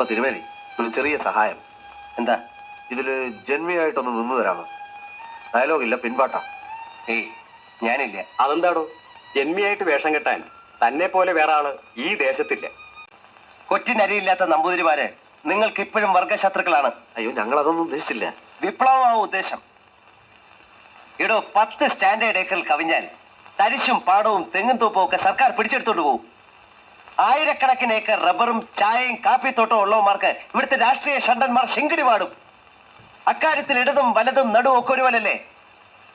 അപ്പൊ തിരുമേനി ഒരു ചെറിയ സഹായം. എന്താ? ഇതിൽ ജന്മിയായിട്ടൊന്ന് നിന്നു തരാമോ? ഡയലോഗില്ല പിൻപാട്ടാ. ഏയ് ഞാനില്ല. അതെന്താടോ? ജന്മിയായിട്ട് വേഷം കെട്ടാൻ തന്നെ പോലെ വേറെ ആൾ ഈ ദേശത്തില്ല. കൊറ്റിനരിയില്ലാത്ത നമ്പൂതിരിമാരെ നിങ്ങൾക്ക് ഇപ്പോഴും വർഗശത്രുക്കളാണ്. അയ്യോ ഞങ്ങൾ അതൊന്നും ഉദ്ദേശിച്ചില്ല. വിപ്ലവമാവും ഉദ്ദേശം. ഇടോ പത്ത് സ്റ്റാൻഡേർഡ് ഏക്കറിൽ കവിഞ്ഞാൽ തരിശും പാടവും തെങ്ങും തൂപ്പവും ഒക്കെ സർക്കാർ പിടിച്ചെടുത്തോണ്ട് പോകും ആയിരക്കണക്കിന് ഏക്കർ റബ്ബറും ചായയും കാപ്പിത്തോട്ടവും ഉള്ളവന്മാർക്ക് ഇവിടുത്തെ രാഷ്ട്രീയ ഷണ്ടന്മാർ ശിങ്കിടി പാടും അക്കാര്യത്തിൽ ഇടതും വലതും നടുവും ഒക്കെ ഒരുപോലല്ലേ?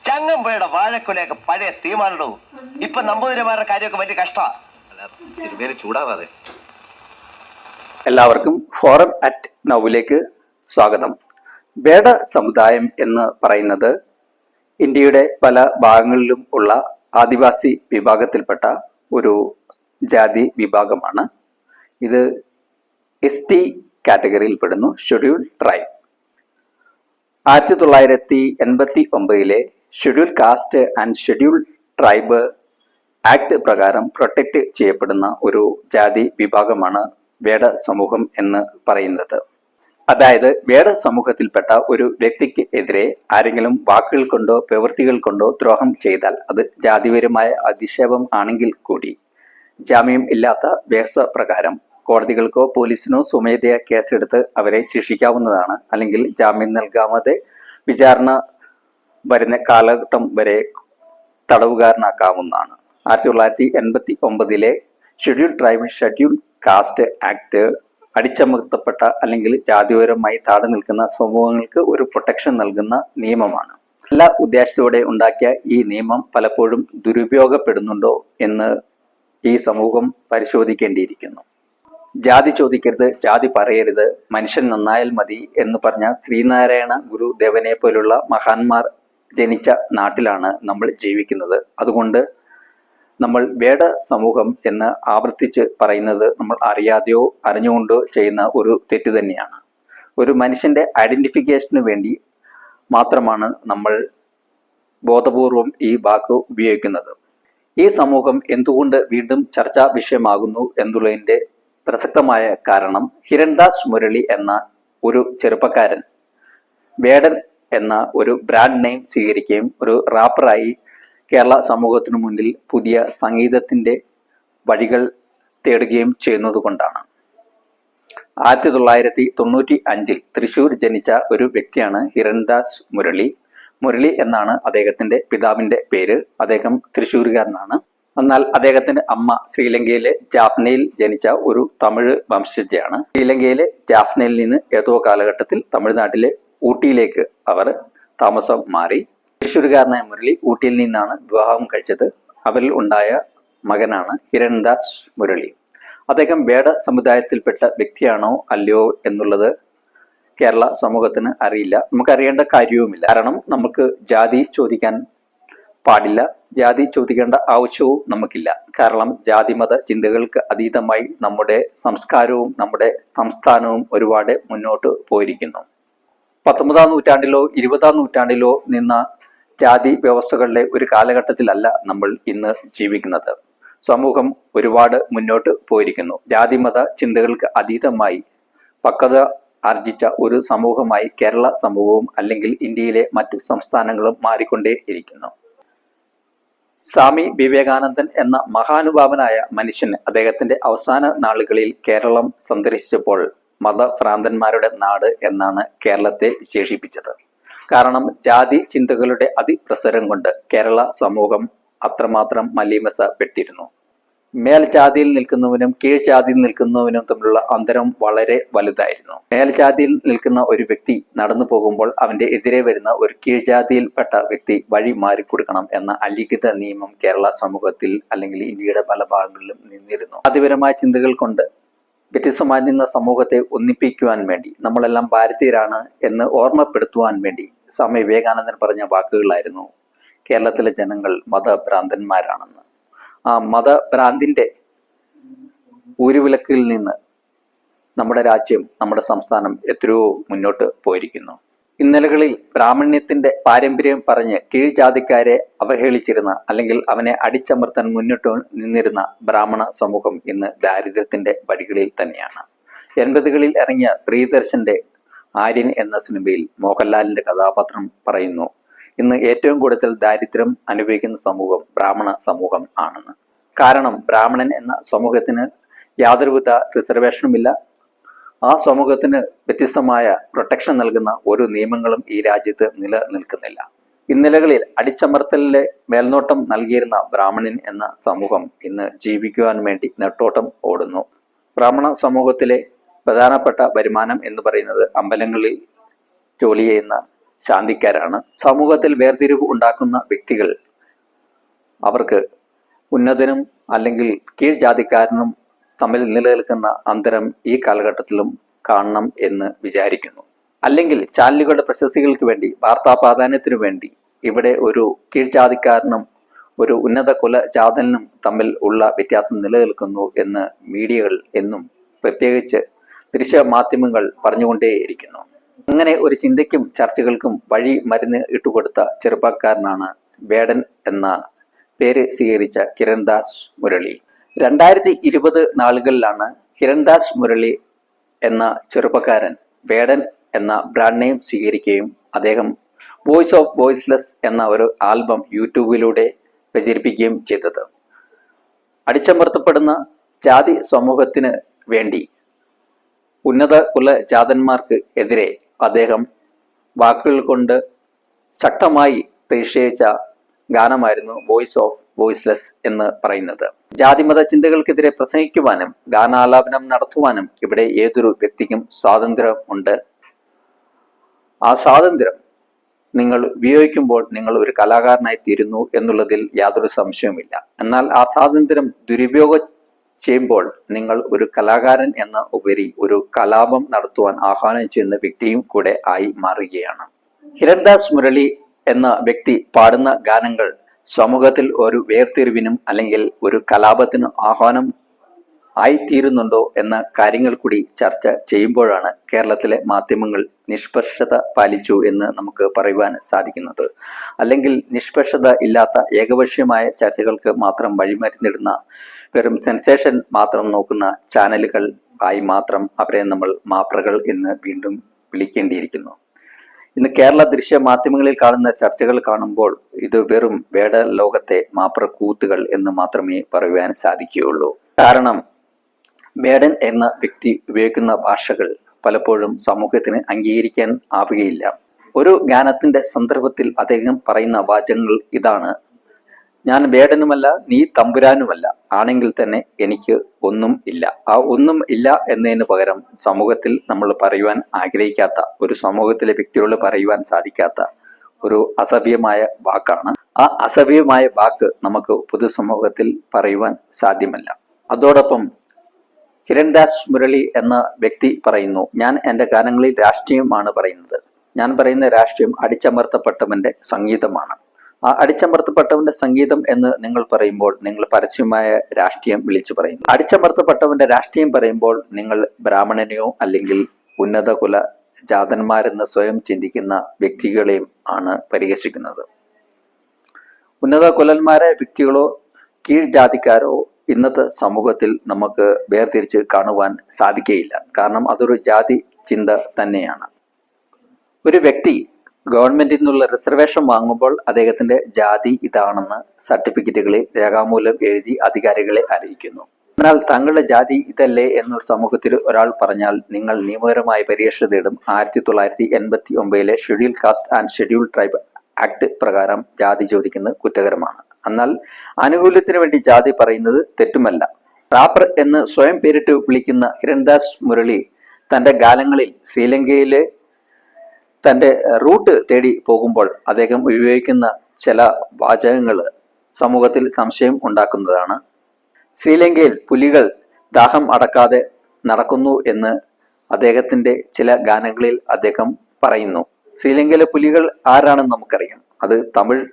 ചങ്ങമ്പുഴയുടെ വാഴക്കുലയൊക്കെ പഴയ തീമാനിടവും ഇപ്പൊ നമ്പൂതിരിമാരുടെ കാര്യമൊക്കെ വലിയ കഷ്ടമാണ് ചൂടാവാതെ. എല്ലാവർക്കും ഫോറം അറ്റ് നൗവിലേക്ക് സ്വാഗതം. വേട സമുദായം എന്ന് പറയുന്നത് ഇന്ത്യയുടെ പല ഭാഗങ്ങളിലും ഉള്ള ആദിവാസി വിഭാഗത്തിൽപ്പെട്ട ഒരു ജാതി വിഭാഗമാണ്. ഇത് എസ് ടി കാറ്റഗറിയിൽ പെടുന്നു ഷെഡ്യൂൾ ട്രൈബ് ആയിരത്തി തൊള്ളായിരത്തി എൺപത്തി ഒമ്പതിലെ schedule caste and schedule tribe act പ്രകാരം പ്രൊട്ടക്റ്റ് ചെയ്യപ്പെടുന്ന ഒരു ജാതി വിഭാഗമാണ് വേട സമൂഹം എന്ന് പറയുന്നത്. അതായത് വേട സമൂഹത്തിൽപ്പെട്ട ഒരു വ്യക്തിക്ക് എതിരെ ആരെങ്കിലും വാക്കുകൾ കൊണ്ടോ പ്രവൃത്തികൾ കൊണ്ടോ ദ്രോഹം ചെയ്താൽ അത് ജാതിപരമായ അധിക്ഷേപം ആണെങ്കിൽ കൂടി. ജാമ്യം ഇല്ലാത്ത വ്യവസ്ഥ പ്രകാരം കോടതികൾക്കോ പോലീസിനോ സ്വമേധയാ കേസെടുത്ത് അവരെ ശിക്ഷിക്കാവുന്നതാണ്. അല്ലെങ്കിൽ ജാമ്യം നൽകാതെ വിചാരണ വരുന്ന കാലഘട്ടം വരെ തടവുകാരനാക്കാവുന്നതാണ്. ആയിരത്തി തൊള്ളായിരത്തി എൺപത്തി ഒമ്പതിലെ schedule tribal schedule caste act അടിച്ചമർത്തപ്പെട്ട അല്ലെങ്കിൽ ജാതിപരമായി താടി നിൽക്കുന്ന സമൂഹങ്ങൾക്ക് ഒരു പ്രൊട്ടക്ഷൻ നൽകുന്ന നിയമമാണ്. എല്ലാ ഉദ്ദേശത്തോടെ ഉണ്ടാക്കിയ ഈ നിയമം പലപ്പോഴും ദുരുപയോഗപ്പെടുന്നുണ്ടോ എന്ന് ഈ സമൂഹം പരിശോധിക്കേണ്ടിയിരിക്കുന്നു. ജാതി ചോദിക്കരുത് ജാതി പറയരുത് മനുഷ്യൻ നന്നായാൽ മതി എന്ന് പറഞ്ഞ ശ്രീനാരായണ ഗുരുദേവനെ പോലുള്ള മഹാന്മാർ ജനിച്ച നാട്ടിലാണ് നമ്മൾ ജീവിക്കുന്നത്. അതുകൊണ്ട് നമ്മൾ വേട സമൂഹം എന്ന് ആവർത്തിച്ച് പറയുന്നത് നമ്മൾ അറിയാതെയോ അറിഞ്ഞുകൊണ്ടോ ചെയ്യുന്ന ഒരു തെറ്റ് തന്നെയാണ്. ഒരു മനുഷ്യന്റെ ഐഡന്റിഫിക്കേഷന് വേണ്ടി മാത്രമാണ് നമ്മൾ ബോധപൂർവം ഈ വാക്ക് ഉപയോഗിക്കുന്നത്. ഈ സമൂഹം എന്തുകൊണ്ട് വീണ്ടും ചർച്ചാ വിഷയമാകുന്നു എന്നുള്ളതിന്റെ പ്രസക്തമായ കാരണം ഹിരൺദാസ് മുരളി എന്ന ഒരു ചെറുപ്പക്കാരൻ. വേടൻ എന്ന ഒരു ബ്രാൻഡ് നെയിം സ്വീകരിക്കുകയും ഒരു റാപ്പറായി കേരള സമൂഹത്തിനു മുന്നിൽ പുതിയ സംഗീതത്തിന്റെ വഴികൾ തേടുകയും ചെയ്യുന്നത് കൊണ്ടാണ്. ആയിരത്തി തൊള്ളായിരത്തി തൊണ്ണൂറ്റി അഞ്ചിൽ തൃശൂർ ജനിച്ച ഒരു വ്യക്തിയാണ് ഹിരൺദാസ് മുരളി. മുരളി എന്നാണ് അദ്ദേഹത്തിന്റെ പിതാവിന്റെ പേര്. അദ്ദേഹം തൃശ്ശൂരുകാരനാണ്. എന്നാൽ അദ്ദേഹത്തിന്റെ അമ്മ ശ്രീലങ്കയിലെ ജാഫ്നയിൽ ജനിച്ച ഒരു തമിഴ് വംശജയാണ്. ശ്രീലങ്കയിലെ ജാഫ്നയിൽ നിന്ന് ഏതോ കാലഘട്ടത്തിൽ തമിഴ്നാട്ടിലെ ഊട്ടിയിലേക്ക് അവർ താമസം മാറി. തൃശ്ശൂരുകാരനായ മുരളി ഊട്ടിയിൽ നിന്നാണ് വിവാഹം കഴിച്ചത്. അവരിൽ ഉണ്ടായ മകനാണ് ഹിരൺദാസ് മുരളി. അദ്ദേഹം വേട സമുദായത്തിൽപ്പെട്ട വ്യക്തിയാണോ അല്ലയോ എന്നുള്ളത് കേരള സമൂഹത്തിന് അറിയില്ല. നമുക്ക് അറിയേണ്ട കാര്യവുമില്ല. കാരണം നമുക്ക് ജാതി ചോദിക്കാൻ പാടില്ല. ജാതി ചോദിക്കേണ്ട ആവശ്യവും നമുക്കില്ല. കാരണം ജാതിമത ചിന്തകൾക്ക് അതീതമായി നമ്മുടെ സംസ്കാരവും നമ്മുടെ സംസ്ഥാനവും ഒരുപാട് മുന്നോട്ട് പോയിരിക്കുന്നു. പത്തൊമ്പതാം നൂറ്റാണ്ടിലോ ഇരുപതാം നൂറ്റാണ്ടിലോ നിന്ന ജാതി വ്യവസ്ഥകളുടെ ഒരു കാലഘട്ടത്തിലല്ല നമ്മൾ ഇന്ന് ജീവിക്കുന്നത്. സമൂഹം ഒരുപാട് മുന്നോട്ട് പോയിരിക്കുന്നു. ജാതിമത ചിന്തകൾക്ക് അതീതമായി പക്വത ആർജിച്ച ഒരു സമൂഹമായി കേരള സമൂഹവും അല്ലെങ്കിൽ ഇന്ത്യയിലെ മറ്റു സംസ്ഥാനങ്ങളും മാറിക്കൊണ്ടേ ഇരിക്കുന്നു. സ്വാമി വിവേകാനന്ദൻ എന്ന മഹാനുഭാവനായ മനുഷ്യന് അദ്ദേഹത്തിന്റെ അവസാന നാളുകളിൽ കേരളം സന്ദർശിച്ചപ്പോൾ മതഭ്രാന്തന്മാരുടെ നാട് എന്നാണ് കേരളത്തെ വിശേഷിപ്പിച്ചത്. കാരണം ജാതി ചിന്തകളുടെ അതിപ്രസരം കൊണ്ട് കേരള സമൂഹം അത്രമാത്രം മലീമസപ്പെട്ടിരുന്നു. മേൽജാതിയിൽ നിൽക്കുന്നവനും കീഴ്ജാതിയിൽ നിൽക്കുന്നവനും തമ്മിലുള്ള അന്തരം വളരെ വലുതായിരുന്നു. മേൽജാതിയിൽ നിൽക്കുന്ന ഒരു വ്യക്തി നടന്നു പോകുമ്പോൾ അവന്റെ എതിരെ വരുന്ന ഒരു കീഴ്ജാതിയിൽപ്പെട്ട വ്യക്തി വഴി മാറിക്കൊടുക്കണം എന്ന അലിഖിത നിയമം കേരള സമൂഹത്തിൽ അല്ലെങ്കിൽ ഇന്ത്യയുടെ പല ഭാഗങ്ങളിലും നിന്നിരുന്നു. അതിപരമായ ചിന്തകൾ കൊണ്ട് വ്യത്യസ്തമായിരുന്ന സമൂഹത്തെ ഒന്നിപ്പിക്കുവാൻ വേണ്ടി നമ്മളെല്ലാം ഭാരതീയരാണ് എന്ന് ഓർമ്മപ്പെടുത്തുവാൻ വേണ്ടി സ്വാമി വിവേകാനന്ദൻ പറഞ്ഞ വാക്കുകളായിരുന്നു കേരളത്തിലെ ജനങ്ങൾ മതഭ്രാന്തന്മാരാണെന്ന്. ആ മതഭ്രാന്തിന്റെ ഊരുവിളക്കിൽ നിന്ന് നമ്മുടെ രാജ്യം നമ്മുടെ സംസ്ഥാനം എത്രയോ മുന്നോട്ട് പോയിരിക്കുന്നു. ഇന്നലകളിൽ ബ്രാഹ്മണ്യത്തിന്റെ പാരമ്പര്യം പറഞ്ഞ് കീഴ്ജാതിക്കാരെ അവഹേളിച്ചിരുന്ന അല്ലെങ്കിൽ അവനെ അടിച്ചമർത്താൻ മുന്നിട്ട് നിന്നിരുന്ന ബ്രാഹ്മണ സമൂഹം ഇന്ന് ദാരിദ്ര്യത്തിന്റെ വഴികളിൽ തന്നെയാണ്. എൺപതുകളിൽ ഇറങ്ങിയ പ്രിയദർശന്റെ ആര്യൻ എന്ന സിനിമയിൽ മോഹൻലാലിന്റെ കഥാപാത്രം പറയുന്നു ഇന്ന് ഏറ്റവും കൂടുതൽ ദാരിദ്ര്യം അനുഭവിക്കുന്ന സമൂഹം ബ്രാഹ്മണ സമൂഹം ആണെന്ന്. കാരണം ബ്രാഹ്മണൻ എന്ന സമൂഹത്തിന് യാതൊരുവിധ റിസർവേഷനുമില്ല ആ സമൂഹത്തിന് വ്യത്യസ്തമായ പ്രൊട്ടക്ഷൻ നൽകുന്ന ഒരു നിയമങ്ങളും ഈ രാജ്യത്ത് നിലനിൽക്കുന്നില്ല. ഇന്നലകളിൽ അടിച്ചമർത്തലിലെ മേൽനോട്ടം നൽകിയിരുന്ന ബ്രാഹ്മണൻ എന്ന സമൂഹം ഇന്ന് ജീവിക്കുവാൻ വേണ്ടി നെട്ടോട്ടം ഓടുന്നു. ബ്രാഹ്മണ സമൂഹത്തിലെ പ്രധാനപ്പെട്ട വരുമാനം എന്ന് പറയുന്നത് അമ്പലങ്ങളിൽ ജോലി ചെയ്യുന്ന ശാന്തിക്കാരാണ്. സമൂഹത്തിൽ വേർതിരിവ് ഉണ്ടാക്കുന്ന വ്യക്തികൾ അവർക്ക് ഉന്നതനും അല്ലെങ്കിൽ കീഴ്ജാതിക്കാരനും തമ്മിൽ നിലനിൽക്കുന്ന അന്തരം ഈ കാലഘട്ടത്തിലും കാണണം എന്ന് വിചാരിക്കുന്നു. അല്ലെങ്കിൽ ചാനലുകളുടെ പ്രശസ്തികൾക്ക് വേണ്ടി വാർത്താ പ്രാധാന്യത്തിനു വേണ്ടി ഇവിടെ ഒരു കീഴ്ജാതിക്കാരനും ഒരു ഉന്നത കുല ജാതനും തമ്മിൽ ഉള്ള വ്യത്യാസം നിലനിൽക്കുന്നു എന്ന് മീഡിയകൾ എന്നും പ്രത്യേകിച്ച് ദൃശ്യ മാധ്യമങ്ങൾ പറഞ്ഞുകൊണ്ടേയിരിക്കുന്നു. അങ്ങനെ ഒരു ചിന്തയ്ക്കും ചർച്ചകൾക്കും വഴി മരുന്ന് ഇട്ടുകൊടുത്ത ചെറുപ്പക്കാരനാണ് വേടൻ എന്ന പേര് സ്വീകരിച്ച കിരൺദാസ് മുരളി. രണ്ടായിരത്തി ഇരുപത് നാളുകളിലാണ് കിരൺദാസ് മുരളി എന്ന ചെറുപ്പക്കാരൻ വേടൻ എന്ന ബ്രാൻഡ് നെയിം സ്വീകരിക്കുകയും അദ്ദേഹം വോയിസ് ഓഫ് വോയിസ്ലെസ് എന്ന ഒരു ആൽബം യൂട്യൂബിലൂടെ പ്രചരിപ്പിക്കുകയും ചെയ്തത്. അടിച്ചമർത്തപ്പെടുന്ന ജാതി സമൂഹത്തിന് വേണ്ടി ഉന്നത കുല ജാതന്മാർക്ക് എതിരെ അദ്ദേഹം വാക്കുകൾ കൊണ്ട് ശക്തമായി പ്രതിഷേധിച്ച ഗാനമായിരുന്നു വോയിസ് ഓഫ് വോയിസ്ലെസ് എന്ന് പറയുന്നത്. ജാതിമത ചിന്തകൾക്കെതിരെ പ്രസംഗിക്കുവാനും ഗാനാലാപനം നടത്തുവാനും ഇവിടെ ഏതൊരു വ്യക്തിക്കും സ്വാതന്ത്ര്യം ഉണ്ട്? ആ സ്വാതന്ത്ര്യം നിങ്ങൾ ഉപയോഗിക്കുമ്പോൾ നിങ്ങൾ ഒരു കലാകാരനായി തീരുന്നു എന്നുള്ളതിൽ യാതൊരു സംശയവുമില്ല. എന്നാൽ ആ സ്വാതന്ത്ര്യം ദുരുപയോഗം ചെയ്യുമ്പോൾ നിങ്ങൾ ഒരു കലാകാരൻ എന്ന ഉപരി ഒരു കലാപം നടത്തുവാൻ ആഹ്വാനം ചെയ്യുന്ന വ്യക്തിയും കൂടെ ആയി മാറുകയാണ്. ഹിരൺദാസ് മുരളി എന്ന വ്യക്തി പാടുന്ന ഗാനങ്ങൾ സമൂഹത്തിൽ ഒരു വേർതിരിവിനും അല്ലെങ്കിൽ ഒരു കലാപത്തിനും ആഹ്വാനം ആയിത്തീരുന്നുണ്ടോ എന്ന കാര്യങ്ങൾ കൂടി ചർച്ച ചെയ്യുമ്പോഴാണ് കേരളത്തിലെ മാധ്യമങ്ങൾ നിഷ്പക്ഷത പാലിച്ചു എന്ന് നമുക്ക് പറയുവാൻ സാധിക്കുന്നത്. അല്ലെങ്കിൽ നിഷ്പക്ഷത ഇല്ലാത്ത ഏകപക്ഷീയമായ ചർച്ചകൾക്ക് മാത്രം വഴിമരുന്നിടുന്ന വെറും സെൻസേഷൻ മാത്രം നോക്കുന്ന ചാനലുകൾ ആയി മാത്രം അവരെ നമ്മൾ മാപ്രകൾ എന്ന് വീണ്ടും വിളിക്കേണ്ടിയിരിക്കുന്നു. ഇന്ന് കേരള ദൃശ്യ മാധ്യമങ്ങളിൽ കാണുന്ന ചർച്ചകൾ കാണുമ്പോൾ ഇത് വെറും വേട ലോകത്തെ മാപ്ര കൂത്തുകൾ എന്ന് മാത്രമേ പറയുവാൻ സാധിക്കുകയുള്ളൂ. കാരണം വേടൻ എന്ന വ്യക്തി ഉപയോഗിക്കുന്ന ഭാഷകൾ പലപ്പോഴും സമൂഹത്തിന് അംഗീകരിക്കാൻ ആവുകയില്ല. ഒരു ഗാനത്തിന്റെ സന്ദർഭത്തിൽ അദ്ദേഹം പറയുന്ന വാചകങ്ങൾ ഇതാണ്. ഞാൻ വേടനുമല്ല നീ തമ്പുരാനുമല്ല. ആണെങ്കിൽ തന്നെ എനിക്ക് ഒന്നും ഇല്ല. ആ ഒന്നും ഇല്ല എന്നതിന് പകരം സമൂഹത്തിൽ നമ്മൾ പറയുവാൻ ആഗ്രഹിക്കാത്ത ഒരു സമൂഹത്തിലെ വ്യക്തികളോട് പറയുവാൻ സാധിക്കാത്ത ഒരു അസഭ്യമായ വാക്കാണ്. ആ അസഭ്യമായ വാക്ക് നമുക്ക് പൊതുസമൂഹത്തിൽ പറയുവാൻ സാധ്യമല്ല. അതോടൊപ്പം കിരൺദാസ് മുരളി എന്ന വ്യക്തി പറയുന്നു ഞാൻ എന്റെ ഗാനങ്ങളിൽ രാഷ്ട്രീയമാണ് പറയുന്നത്. ഞാൻ പറയുന്ന രാഷ്ട്രീയം അടിച്ചമർത്തപ്പെട്ടവന്റെ സംഗീതമാണ്. ആ അടിച്ചമർത്തപ്പെട്ടവന്റെ സംഗീതം എന്ന് നിങ്ങൾ പറയുമ്പോൾ നിങ്ങൾ പരസ്യമായ രാഷ്ട്രീയം വിളിച്ചു പറയുന്നു. അടിച്ചമർത്തപ്പെട്ടവന്റെ രാഷ്ട്രീയം പറയുമ്പോൾ നിങ്ങൾ ബ്രാഹ്മണനെയോ അല്ലെങ്കിൽ ഉന്നത കുല ജാതന്മാരെന്ന് സ്വയം ചിന്തിക്കുന്ന വ്യക്തികളെയും ആണ് പരിഹസിക്കുന്നത്. ഉന്നത കുലന്മാരായ വ്യക്തികളോ കീഴ്ജാതിക്കാരോ ഇന്നത്തെ സമൂഹത്തിൽ നമുക്ക് വേർതിരിച്ച് കാണുവാൻ സാധിക്കുകയില്ല കാരണം അതൊരു ജാതി ചിന്ത തന്നെയാണ്. ഒരു വ്യക്തി ഗവൺമെന്റിൽ നിന്നുള്ള റിസർവേഷൻ വാങ്ങുമ്പോൾ അദ്ദേഹത്തിന്റെ ജാതി ഇതാണെന്ന് സർട്ടിഫിക്കറ്റുകളിൽ രേഖാമൂലം എഴുതി അധികാരികളെ അറിയിക്കുന്നു. എന്നാൽ തങ്ങളുടെ ജാതി ഇതല്ലേ എന്നൊരു സമൂഹത്തിൽ ഒരാൾ പറഞ്ഞാൽ നിങ്ങൾ നിയമപരമായ പരീക്ഷ തേടും. ആയിരത്തി തൊള്ളായിരത്തി എൺപത്തി ഒമ്പതിലെ schedule caste and schedule tribe act പ്രകാരം ജാതി ചോദിക്കുന്നത് കുറ്റകരമാണ്. എന്നാൽ ആനുകൂല്യത്തിന് വേണ്ടി ജാതി പറയുന്നത് തെറ്റുമല്ല. റാപ്പർ എന്ന് സ്വയം പേരിട്ട് വിളിക്കുന്ന ഹിരൺദാസ് മുരളി തന്റെ ഗാലങ്ങളിൽ ശ്രീലങ്കയിലെ തന്റെ റൂട്ട് തേടി പോകുമ്പോൾ അദ്ദേഹം ഉപയോഗിക്കുന്ന ചില വാചകങ്ങൾ സമൂഹത്തിൽ സംശയം ഉണ്ടാക്കുന്നതാണ്. ശ്രീലങ്കയിൽ പുലികൾ ദാഹം അടക്കാതെ നടക്കുന്നു എന്ന് അദ്ദേഹത്തിന്റെ ചില ഗാനങ്ങളിൽ അദ്ദേഹം പറയുന്നു. ശ്രീലങ്കയിലെ പുലികൾ ആരാണെന്ന് നമുക്കറിയാം. അത് തമിഴ്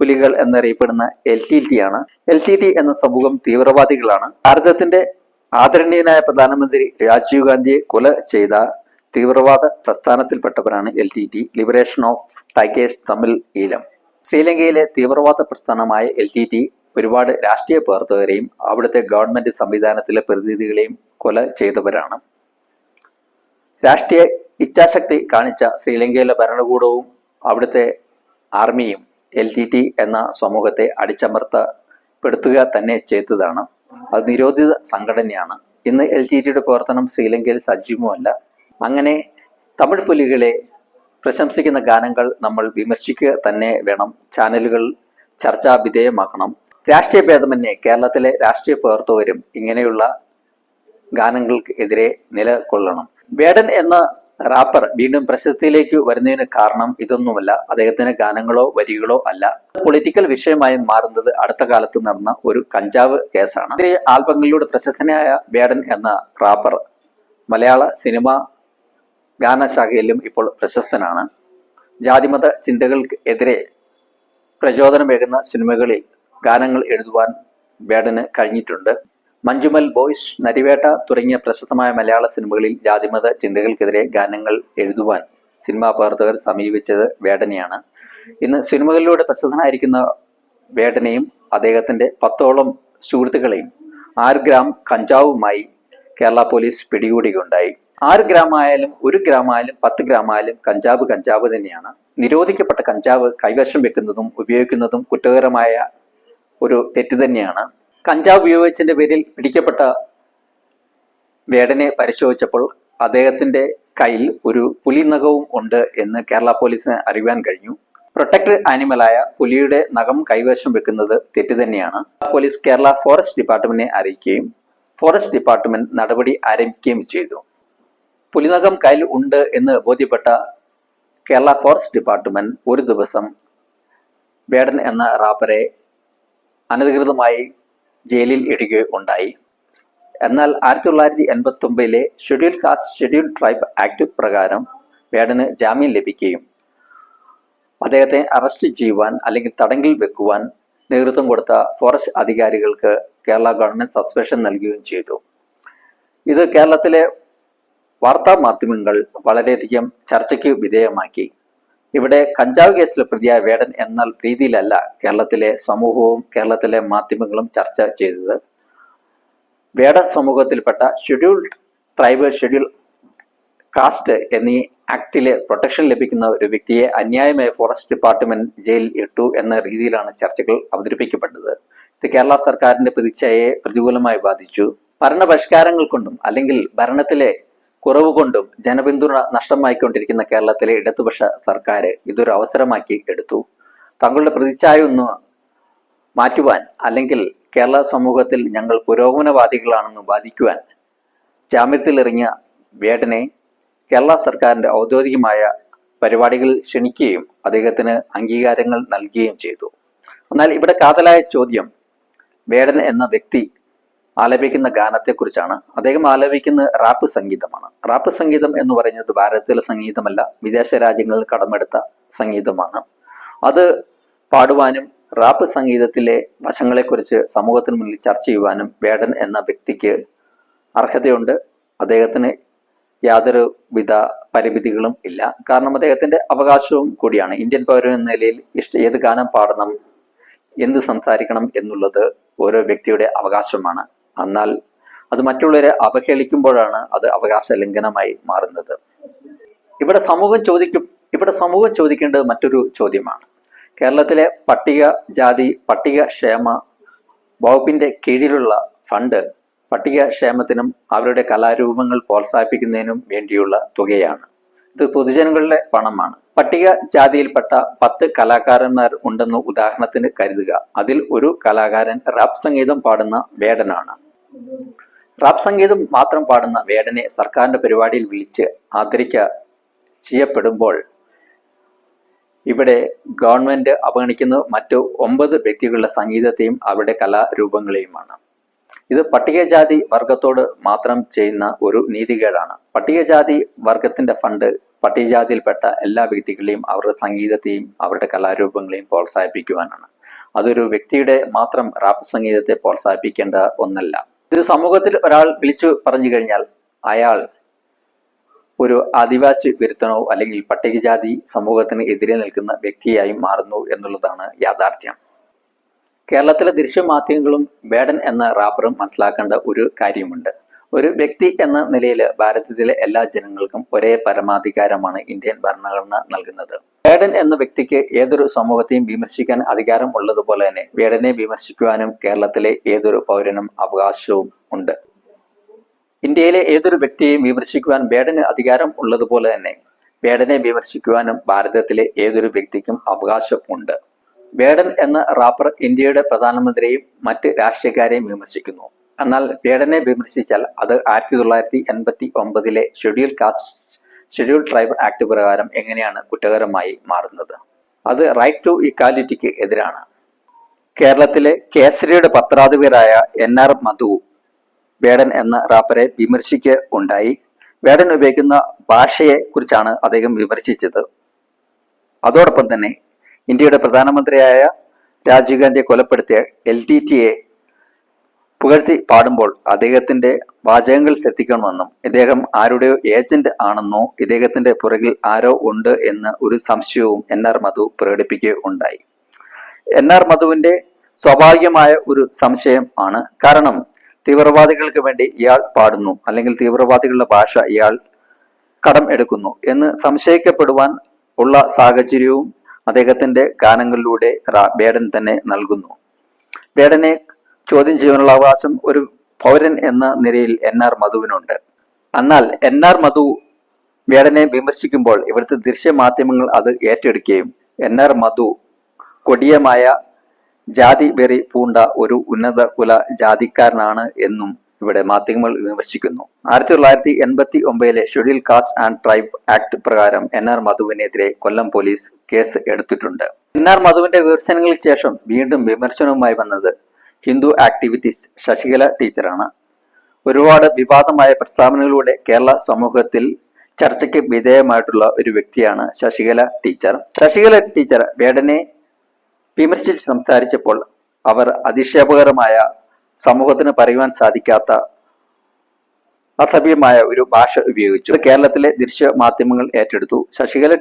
പുലികൾ എന്നറിയപ്പെടുന്ന എൽ ടി ടി ആണ്. എൽ ടി ടി എന്ന സമൂഹം തീവ്രവാദികളാണ്. ഭാരതത്തിന്റെ ആദരണീയനായ പ്രധാനമന്ത്രി രാജീവ് ഗാന്ധിയെ കൊല ചെയ്ത തീവ്രവാദ പ്രസ്ഥാനത്തിൽപ്പെട്ടവരാണ് L T T liberation of tigers Tamil Eelam. ശ്രീലങ്കയിലെ തീവ്രവാദ പ്രസ്ഥാനമായ എൽ ടി ടി ഒരുപാട് രാഷ്ട്രീയ പ്രവർത്തകരെയും അവിടുത്തെ ഗവൺമെന്റ് സംവിധാനത്തിലെ പ്രതിനിധികളെയും കൊല ചെയ്തവരാണ്. രാഷ്ട്രീയ ഇച്ഛാശക്തി കാണിച്ച ശ്രീലങ്കയിലെ ഭരണകൂടവും അവിടുത്തെ ആർമിയും എൽ ടി ടി എന്ന സമൂഹത്തെ അടിച്ചമർത്തപ്പെടുത്തുക തന്നെ ചെയ്തതാണ്. അത് നിരോധിത സംഘടനയാണ്. ഇന്ന് എൽ ടി ടിയുടെ പ്രവർത്തനം ശ്രീലങ്കയിൽ സജീവമല്ല. അങ്ങനെ തമിഴ് പുലികളെ പ്രശംസിക്കുന്ന ഗാനങ്ങൾ നമ്മൾ വിമർശിക്കുക തന്നെ വേണം. ചാനലുകൾ ചർച്ചാ വിധേയമാക്കണം. രാഷ്ട്രീയ ഭേദമന്യേ കേരളത്തിലെ രാഷ്ട്രീയ പ്രവർത്തകരും ഇങ്ങനെയുള്ള ഗാനങ്ങൾക്ക് എതിരെ നിലകൊള്ളണം. വേടൻ എന്ന റാപ്പർ വീണ്ടും പ്രശസ്തിയിലേക്ക് വരുന്നതിന് കാരണം ഇതൊന്നുമല്ല. അദ്ദേഹത്തിന് ഗാനങ്ങളോ വരികളോ അല്ല. പൊളിറ്റിക്കൽ വിഷയമായി മാറുന്നത് അടുത്ത കാലത്ത് നടന്ന ഒരു കഞ്ചാവ് കേസാണ്. ആൽബങ്ങളിലൂടെ പ്രശസ്തനായ വേടൻ എന്ന റാപ്പർ മലയാള സിനിമ ഗാനശാഖയിലും ഇപ്പോൾ പ്രശസ്തനാണ്. ജാതിമത ചിന്തകൾക്ക് എതിരെ പ്രചോദനമേകുന്ന സിനിമകളിൽ ഗാനങ്ങൾ എഴുതുവാൻ വേടന് കഴിഞ്ഞിട്ടുണ്ട്. മഞ്ജുമൽ ബോയ്സ് നരിവേട്ട തുടങ്ങിയ പ്രശസ്തമായ മലയാള സിനിമകളിൽ ജാതിമത ചിന്തകൾക്കെതിരെ ഗാനങ്ങൾ എഴുതുവാൻ സിനിമാ പ്രവർത്തകർ സമീപിച്ചത് വേടനെയാണ്. ഇന്ന് സിനിമകളിലൂടെ പ്രശസ്തനായിരിക്കുന്ന വേടനെയും അദ്ദേഹത്തിന്റെ പത്തോളം സുഹൃത്തുക്കളെയും ആറ് ഗ്രാം കഞ്ചാവുമായി കേരള പോലീസ് പിടികൂടുകയുണ്ടായി ആറ് ഗ്രാം ആയാലും ഒരു ഗ്രാം ആയാലും പത്ത് ഗ്രാം ആയാലും കഞ്ചാവ് കഞ്ചാവ് തന്നെയാണ്. നിരോധിക്കപ്പെട്ട കഞ്ചാവ് കൈവശം വെക്കുന്നതും ഉപയോഗിക്കുന്നതും കുറ്റകരമായ ഒരു തെറ്റ് തന്നെയാണ്. കഞ്ചാവ് ഉപയോഗിച്ചതിന്റെ പേരിൽ പിടിക്കപ്പെട്ട വേടനെ പരിശോധിച്ചപ്പോൾ അദ്ദേഹത്തിന്റെ കയ്യിൽ ഒരു പുലി നഖവും ഉണ്ട് എന്ന് കേരള പോലീസിന് അറിയാൻ കഴിഞ്ഞു. പ്രൊട്ടക്ടഡ് ആനിമലായ പുലിയുടെ നഖം കൈവശം വെക്കുന്നത് തെറ്റ് തന്നെയാണ്. പോലീസ് കേരള ഫോറസ്റ്റ് ഡിപ്പാർട്ട്മെന്റിനെ അറിയിക്കുകയും ഫോറസ്റ്റ് ഡിപ്പാർട്ട്മെന്റ് നടപടി ആരംഭിക്കുകയും ചെയ്തു. പുലിനഖം കയ്യിൽ ഉണ്ട് എന്ന് ബോധ്യപ്പെട്ട കേരള ഫോറസ്റ്റ് ഡിപ്പാർട്ട്മെന്റ് ഒരു ദിവസം വേടൻ എന്ന റാപ്പറെ അനധികൃതമായി ജയിലിൽ ഇടുകയുണ്ടായി. എന്നാൽ ആയിരത്തി തൊള്ളായിരത്തി എൺപത്തി ഒമ്പതിലെ schedule caste schedule tribe act പ്രകാരം വേടന് ജാമ്യം ലഭിക്കുകയും അദ്ദേഹത്തെ അറസ്റ്റ് ചെയ്യുവാൻ അല്ലെങ്കിൽ തടങ്കിൽ വെക്കുവാൻ നേതൃത്വം കൊടുത്ത ഫോറസ്റ്റ് അധികാരികൾക്ക് കേരള ഗവൺമെന്റ് സസ്പെൻഷൻ നൽകുകയും ചെയ്തു. ഇത് കേരളത്തിലെ വാർത്താ മാധ്യമങ്ങൾ വളരെയധികം ചർച്ചയ്ക്ക് വിധേയമാക്കി. ഇവിടെ കഞ്ചാവ് കേസിലെ പ്രതിയായ വേടൻ എന്ന രീതിയിലല്ല കേരളത്തിലെ സമൂഹവും കേരളത്തിലെ മാധ്യമങ്ങളും ചർച്ച ചെയ്തത്. വേടൻ സമൂഹത്തിൽപ്പെട്ട ഷെഡ്യൂൾഡ് ട്രൈബൽ ഷെഡ്യൂൾ കാസ്റ്റ് എന്നീ ആക്ടിലെ പ്രൊട്ടക്ഷൻ ലഭിക്കുന്ന ഒരു വ്യക്തിയെ അന്യായമായ ഫോറസ്റ്റ് ഡിപ്പാർട്ട്മെന്റ് ജയിലിൽ ഇട്ടു എന്ന രീതിയിലാണ് ചർച്ചകൾ അവതരിപ്പിക്കപ്പെട്ടത്. ഇത് കേരള സർക്കാരിന്റെ പ്രതിച്ഛയെ പ്രതികൂലമായി ബാധിച്ചു. ഭരണപരിഷ്കാരങ്ങൾ കൊണ്ടും അല്ലെങ്കിൽ ഭരണത്തിലെ കുറവ് കൊണ്ടും ജനപിന്തുണ നഷ്ടമായിക്കൊണ്ടിരിക്കുന്ന കേരളത്തിലെ ഇടതുപക്ഷ സർക്കാർ ഇതൊരു അവസരമാക്കി എടുത്തു. തങ്ങളുടെ പ്രതിച്ഛായ ഒന്ന് മാറ്റുവാൻ അല്ലെങ്കിൽ കേരള സമൂഹത്തിൽ ഞങ്ങൾ പുരോഗമനവാദികളാണെന്ന് വാദിക്കുവാൻ ജാമ്യത്തിലിറങ്ങിയ വേടനെ കേരള സർക്കാരിന്റെ ഔദ്യോഗികമായ പരിപാടികളിൽ ക്ഷണിക്കുകയും അദ്ദേഹത്തിന് അംഗീകാരങ്ങൾ നൽകുകയും ചെയ്തു. എന്നാൽ ഇവിടെ കാതലായ ചോദ്യം വേടൻ എന്ന വ്യക്തി ആലപിക്കുന്ന ഗാനത്തെക്കുറിച്ചാണ്. അദ്ദേഹം ആലപിക്കുന്ന റാപ്പ് സംഗീതമാണ്. റാപ്പ് സംഗീതം എന്ന് പറയുന്നത് ഭാരതത്തിലെ സംഗീതമല്ല വിദേശ രാജ്യങ്ങളിൽ കടമെടുത്ത സംഗീതമാണ്. അത് പാടുവാനും റാപ്പ് സംഗീതത്തിലെ വശങ്ങളെക്കുറിച്ച് സമൂഹത്തിന് മുന്നിൽ ചർച്ച ചെയ്യുവാനും വേടൻ എന്ന വ്യക്തിക്ക് അർഹതയുണ്ട്. അദ്ദേഹത്തിന് യാതൊരു വിധ പരിമിതികളും ഇല്ല. കാരണം അദ്ദേഹത്തിന്റെ അവകാശവും കൂടിയാണ്. ഇന്ത്യൻ പൗരൻ എന്ന നിലയിൽ ഇഷ്ട ഏത് ഗാനം പാടണം എന്ത് സംസാരിക്കണം എന്നുള്ളത് ഓരോ വ്യക്തിയുടെ അവകാശമാണ്. എന്നാൽ അത് മറ്റുള്ളവരെ അവഹേളിക്കുമ്പോഴാണ് അത് അവകാശ ലംഘനമായി മാറുന്നത്. ഇവിടെ സമൂഹം ചോദിക്കും ഇവിടെ സമൂഹം ചോദിക്കേണ്ടത് മറ്റൊരു ചോദ്യമാണ്. കേരളത്തിലെ പട്ടിക ജാതി പട്ടിക ക്ഷേമ വകുപ്പിന്റെ കീഴിലുള്ള ഫണ്ട് പട്ടിക ക്ഷേമത്തിനും അവരുടെ കലാരൂപങ്ങൾ പ്രോത്സാഹിപ്പിക്കുന്നതിനും വേണ്ടിയുള്ള തുകയാണ്. ഇത് പൊതുജനങ്ങളുടെ പണമാണ്. പട്ടിക ജാതിയിൽപ്പെട്ട പത്ത് കലാകാരന്മാർ ഉണ്ടെന്ന് ഉദാഹരണത്തിന് കരുതുക. അതിൽ ഒരു കലാകാരൻ റാപ്പ് സംഗീതം പാടുന്ന വേടനാണ്. റാപ്പ് സംഗീതം മാത്രം പാടുന്ന വേടനെ സർക്കാരിന്റെ പരിപാടിയിൽ വിളിച്ച് ആദരിക്ക ചെയ്യപ്പെടുമ്പോൾ ഇവിടെ ഗവൺമെന്റ് അവഗണിക്കുന്ന. മറ്റു ഒമ്പത് വ്യക്തികളുടെ സംഗീതത്തെയും അവരുടെ കലാരൂപങ്ങളെയുമാണ്. ഇത് പട്ടികജാതി വർഗത്തോട് മാത്രം ചെയ്യുന്ന ഒരു നീതികേടാണ്. പട്ടികജാതി വർഗത്തിന്റെ ഫണ്ട് പട്ടികജാതിയിൽപ്പെട്ട എല്ലാ വ്യക്തികളെയും അവരുടെ സംഗീതത്തെയും അവരുടെ കലാരൂപങ്ങളെയും പ്രോത്സാഹിപ്പിക്കുവാനാണ്. അതൊരു വ്യക്തിയുടെ മാത്രം റാപ്പ് സംഗീതത്തെ പ്രോത്സാഹിപ്പിക്കേണ്ട ഒന്നല്ല. ഇത് സമൂഹത്തിൽ ഒരാൾ വിളിച്ചു പറഞ്ഞു കഴിഞ്ഞാൽ അയാൾ ഒരു ആദിവാസി വിരുദ്ധനോ അല്ലെങ്കിൽ പട്ടികജാതി സമൂഹത്തിന് എതിരെ നിൽക്കുന്ന വ്യക്തിയായി മാറുന്നു എന്നുള്ളതാണ് യാഥാർത്ഥ്യം. കേരളത്തിലെ ദൃശ്യമാധ്യമങ്ങളും ബേഡൻ എന്ന റാപ്പറും മനസ്സിലാക്കേണ്ട ഒരു കാര്യമുണ്ട്. ഒരു വ്യക്തി എന്ന നിലയിൽ ഭാരതത്തിലെ എല്ലാ ജനങ്ങൾക്കും ഒരേ പരമാധികാരമാണ് ഇന്ത്യൻ ഭരണഘടന നൽകുന്നത്. വേടൻ എന്ന വ്യക്തിക്ക് ഏതൊരു സമൂഹത്തെയും വിമർശിക്കാൻ അധികാരം ഉള്ളതുപോലെ തന്നെ വേടനെ വിമർശിക്കുവാനും കേരളത്തിലെ ഏതൊരു പൗരനും അവകാശവും ഉണ്ട്. ഇന്ത്യയിലെ ഏതൊരു വ്യക്തിയെയും വിമർശിക്കുവാൻ വേടന് അധികാരം ഉള്ളതുപോലെ തന്നെ വേടനെ വിമർശിക്കുവാനും ഭാരതത്തിലെ ഏതൊരു വ്യക്തിക്കും അവകാശം ഉണ്ട്. വേടൻ എന്ന റാപ്പർ ഇന്ത്യയുടെ പ്രധാനമന്ത്രിയെയും മറ്റ് രാഷ്ട്രീയക്കാരെയും വിമർശിക്കുന്നു. എന്നാൽ ബേഡനെ വിമർശിച്ചാൽ അത് ആയിരത്തി തൊള്ളായിരത്തി എൺപത്തി ഒമ്പതിലെ schedule caste schedule tribe act പ്രകാരം എങ്ങനെയാണ് കുറ്റകരമായി മാറുന്നത്? അത് റൈറ്റ് ടു ഇക്വാലിറ്റിക്ക് എതിരാണ്. കേരളത്തിലെ കേസരിയുടെ പത്രാധിപരായ എൻ ആർ മധു വേടൻ എന്ന റാപ്പറെ വിമർശിക്കുക ഉണ്ടായി വേടൻ ഉപയോഗിക്കുന്ന ഭാഷയെ കുറിച്ചാണ് അദ്ദേഹം വിമർശിച്ചത്. അതോടൊപ്പം തന്നെ ഇന്ത്യയുടെ പ്രധാനമന്ത്രിയായ രാജീവ് ഗാന്ധിയെ കൊലപ്പെടുത്തിയ എൽ ടി ടിയെ പുകഴ്ത്തി പാടുമ്പോൾ അദ്ദേഹത്തിന്റെ വാചകങ്ങൾ ശ്രദ്ധിക്കണമെന്നും ഇദ്ദേഹം ആരുടെയോ ഏജന്റ് ആണെന്നോ ഇദ്ദേഹത്തിന്റെ പുറകിൽ ആരോ ഉണ്ട് എന്ന് ഒരു സംശയവും എൻ ആർ മധു പ്രകടിപ്പിക്കുകയുണ്ടായി. എൻ ആർ മധുവിന്റെ സ്വാഭാവികമായ ഒരു സംശയം ആണ്. കാരണം തീവ്രവാദികൾക്ക് വേണ്ടി ഇയാൾ പാടുന്നു അല്ലെങ്കിൽ തീവ്രവാദികളുടെ ഭാഷ ഇയാൾ കടം എടുക്കുന്നു എന്ന് സംശയിക്കപ്പെടുവാൻ ഉള്ള സാഹചര്യവും അദ്ദേഹത്തിന്റെ ഗാനങ്ങളിലൂടെ ബേഡൻ തന്നെ നൽകുന്നു. ബേഡനെ ചോദ്യം ചെയ്യാനുള്ള അവകാശം ഒരു പൗരൻ എന്ന നിലയിൽ എൻ ആർ മധുവിനുണ്ട്. എന്നാൽ എൻ ആർ മധു മേടനെ വിമർശിക്കുമ്പോൾ ഇവിടുത്തെ ദൃശ്യമാധ്യമങ്ങൾ അത് ഏറ്റെടുക്കുകയും എൻ ആർ മധു കൊടിയമായ ജാതി വെറി പൂണ്ട ഒരു ഉന്നത കുല ജാതിക്കാരനാണ് എന്നും ഇവിടെ മാധ്യമങ്ങൾ വിമർശിക്കുന്നു. ആയിരത്തി തൊള്ളായിരത്തി എൺപത്തി ഒമ്പതിലെ schedule caste and tribe act പ്രകാരം എൻ ആർ മധുവിനെതിരെ കൊല്ലം പോലീസ് കേസ് എടുത്തിട്ടുണ്ട്. എൻ ആർ മധുവിന്റെ വിമർശനങ്ങൾക്ക് ശേഷം വീണ്ടും വിമർശനവുമായി വന്നത് ഹിന്ദു ആക്ടിവിറ്റീസ് ശശികല ടീച്ചറാണ്. ഒരുപാട് വിവാദമായ പ്രസ്താവനകളിലൂടെ കേരള സമൂഹത്തിൽ ചർച്ചയ്ക്ക് വിധേയമായിട്ടുള്ള ഒരു വ്യക്തിയാണ് ശശികല ടീച്ചർ. ശശികല ടീച്ചർ വേടനെ വിമർശിച്ച് സംസാരിച്ചപ്പോൾ അവർ അധിക്ഷേപകരമായ സമൂഹത്തിന് പറയുവാൻ സാധിക്കാത്ത അസഭ്യമായ ഒരു ഭാഷ ഉപയോഗിച്ചു. കേരളത്തിലെ ദൃശ്യ മാധ്യമങ്ങൾ ഏറ്റെടുത്തു. ശശികല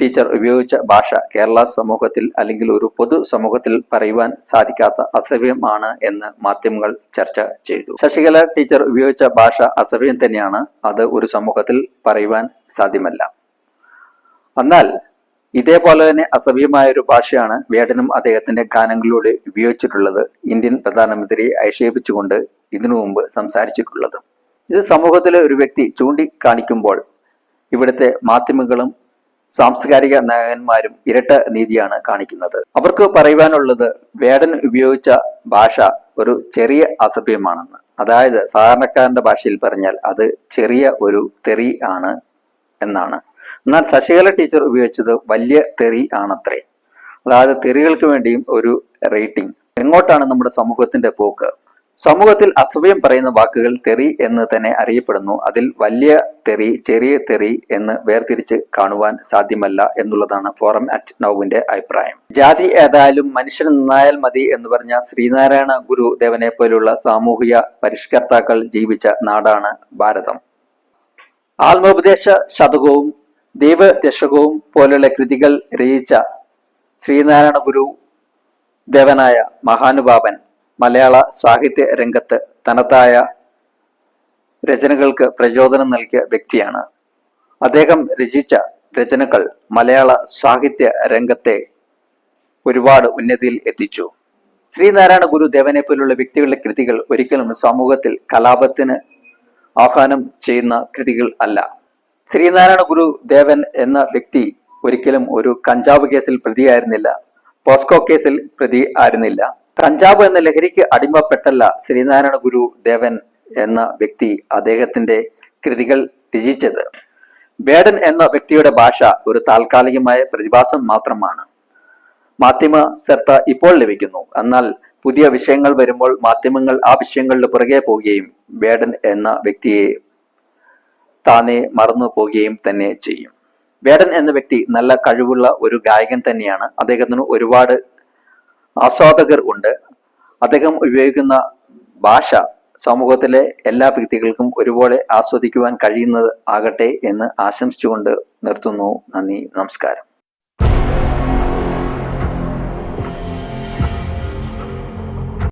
ടീച്ചർ ഉപയോഗിച്ച ഭാഷ കേരള സമൂഹത്തിൽ അല്ലെങ്കിൽ ഒരു പൊതു സമൂഹത്തിൽ പറയുവാൻ സാധിക്കാത്ത അസഭ്യമാണ് എന്ന് മാധ്യമങ്ങൾ ചർച്ച ചെയ്തു. ശശികല ടീച്ചർ ഉപയോഗിച്ച ഭാഷ അസഭ്യം തന്നെയാണ്. അത് ഒരു സമൂഹത്തിൽ പറയുവാൻ സാധ്യമല്ല. എന്നാൽ ഇതേപോലെ തന്നെ അസഭ്യമായ ഒരു ഭാഷയാണ് വേടനും അദ്ദേഹത്തിന്റെ ഗാനങ്ങളിലൂടെ ഉപയോഗിച്ചിട്ടുള്ളത്. ഇന്ത്യൻ പ്രധാനമന്ത്രിയെ ആക്ഷേപിച്ചുകൊണ്ട് ഇതിനു മുമ്പ് സംസാരിച്ചിട്ടുള്ളത്. ഇത് സമൂഹത്തിലെ ഒരു വ്യക്തി ചൂണ്ടിക്കാണിക്കുമ്പോൾ ഇവിടുത്തെ മാധ്യമങ്ങളും സാംസ്കാരിക നായകന്മാരും ഇരട്ട നീതിയാണ് കാണിക്കുന്നത്. അവർക്ക് പറയുവാനുള്ളത് വേടൻ ഉപയോഗിച്ച ഭാഷ ഒരു ചെറിയ അസഭ്യമാണെന്ന്. അതായത് സാധാരണക്കാരന്റെ ഭാഷയിൽ പറഞ്ഞാൽ അത് ചെറിയ ഒരു തെറി ആണ് എന്നാണ്. എന്നാൽ ശശികല ടീച്ചർ ഉപയോഗിച്ചത് വലിയ തെറി ആണത്രേ. അതായത് തെറികൾക്ക് വേണ്ടിയും ഒരു റേറ്റിംഗ്. എങ്ങോട്ടാണ് നമ്മുടെ സമൂഹത്തിന്റെ പോക്ക്? സമൂഹത്തിൽ അസഭ്യം പറയുന്ന വാക്കുകൾ തെറി എന്ന് തന്നെ അറിയപ്പെടുന്നു. അതിൽ വലിയ തെറി ചെറിയ തെറി എന്ന് വേർതിരിച്ച് കാണുവാൻ സാധ്യമല്ല എന്നുള്ളതാണ് ഫോറം അറ്റ് നൗവിന്റെ അഭിപ്രായം. ജാതി ഏതായാലും മനുഷ്യൻ നന്നായാൽ മതി എന്ന് പറഞ്ഞ ശ്രീനാരായണ ഗുരുദേവനെ പോലുള്ള സാമൂഹിക പരിഷ്കർത്താക്കൾ ജീവിച്ച നാടാണ് ഭാരതം. ആത്മോപദേശ ശതകവും ദൈവദശകവും പോലുള്ള കൃതികൾ രചിച്ച ശ്രീനാരായണ ഗുരു ദേവനായ മഹാനുഭാവൻ മലയാള സാഹിത്യ രംഗത്ത് തനതായ രചനകൾക്ക് പ്രചോദനം നൽകിയ വ്യക്തിയാണ്. അദ്ദേഹം രചിച്ച രചനകൾ മലയാള സാഹിത്യ രംഗത്തെ ഒരുപാട് ഉന്നതിയിൽ എത്തിച്ചു. ശ്രീനാരായണ ഗുരു ദേവനെ പോലുള്ള വ്യക്തികളുടെ കൃതികൾ ഒരിക്കലും സമൂഹത്തിൽ കലാപത്തിന് ആഹ്വാനം ചെയ്യുന്ന കൃതികൾ അല്ല. ശ്രീനാരായണ ഗുരു ദേവൻ എന്ന വ്യക്തി ഒരിക്കലും ഒരു കഞ്ചാവ് കേസിൽ പ്രതിയായിരുന്നില്ല. പോസ്കോ കേസിൽ പ്രതി ആയിരുന്നില്ല. കഞ്ചാവ് എന്ന ലഹരിക്ക് അടിമപ്പെട്ടല്ല ശ്രീനാരായണ ഗുരു ദേവൻ എന്ന വ്യക്തി അദ്ദേഹത്തിന്റെ കൃതികൾ രചിച്ചത്. ബേഡൻ എന്ന വ്യക്തിയുടെ ഭാഷ ഒരു താൽക്കാലികമായ പ്രതിഭാസം മാത്രമാണ്. മാധ്യമ ശ്രദ്ധ ഇപ്പോൾ ലഭിക്കുന്നു. എന്നാൽ പുതിയ വിഷയങ്ങൾ വരുമ്പോൾ മാധ്യമങ്ങൾ ആ വിഷയങ്ങളുടെ പുറകെ പോവുകയും ബേഡൻ എന്ന വ്യക്തിയെ താനെ മറന്നു പോവുകയും തന്നെ ചെയ്യും. ബേഡൻ എന്ന വ്യക്തി നല്ല കഴിവുള്ള ഒരു ഗായകൻ തന്നെയാണ്. അദ്ദേഹത്തിന് ഒരുപാട് ആസ്വാദകർ ഉണ്ട്. അദ്ദേഹം ഉപയോഗിക്കുന്ന ഭാഷ സമൂഹത്തിലെ എല്ലാ വ്യക്തികൾക്കും ഒരുപോലെ ആസ്വദിക്കുവാൻ കഴിയുന്നത് ആകട്ടെ എന്ന് ആശംസിച്ചുകൊണ്ട് നിർത്തുന്നു. നന്ദി നമസ്കാരം.